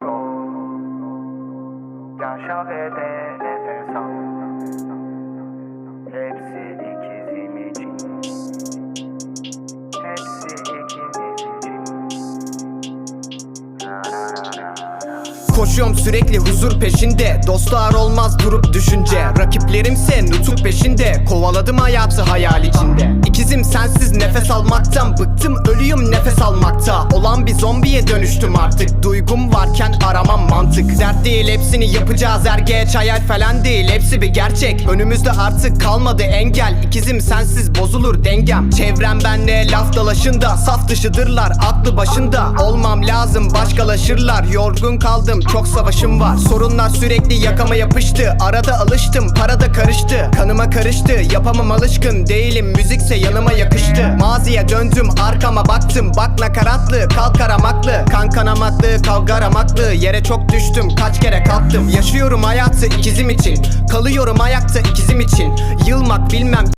哥，养小肥肥。Koşuyorum sürekli huzur peşinde. Dostlar olmaz durup düşünce. Rakiplerimse nutuk peşinde. Kovaladım hayatı hayal içinde. İkizim sensiz nefes almaktan Bıktım ölüyüm nefes almakta. Olan bir zombiye dönüştüm artık. Duygum varken aramam mantık. Dert değil hepsini yapacağız. Er geç Hayal falan değil. Hepsi bir gerçek. Önümüzde artık kalmadı engel. İkizim sensiz bozulur dengem. Çevrem benle laf dalaşında. Saf dışıdırlar aklı başında. Olmam lazım başkalaşırlar. Yorgun kaldım çok savaşım var. Sorunlar sürekli yakama yapıştı. Arada alıştım para da karıştı. Kanıma karıştı. Yapamam alışkın değilim. Müzikse yanıma yakıştı. Maziye döndüm arkama baktım. Bak nakaratlı kalk aramaklı. Kan kanamaklı kavga aramaklı. Yere çok düştüm kaç kere kalktım. Yaşıyorum hayatı ikizim için. Kalıyorum ayakta ikizim için. Yılmak bilmem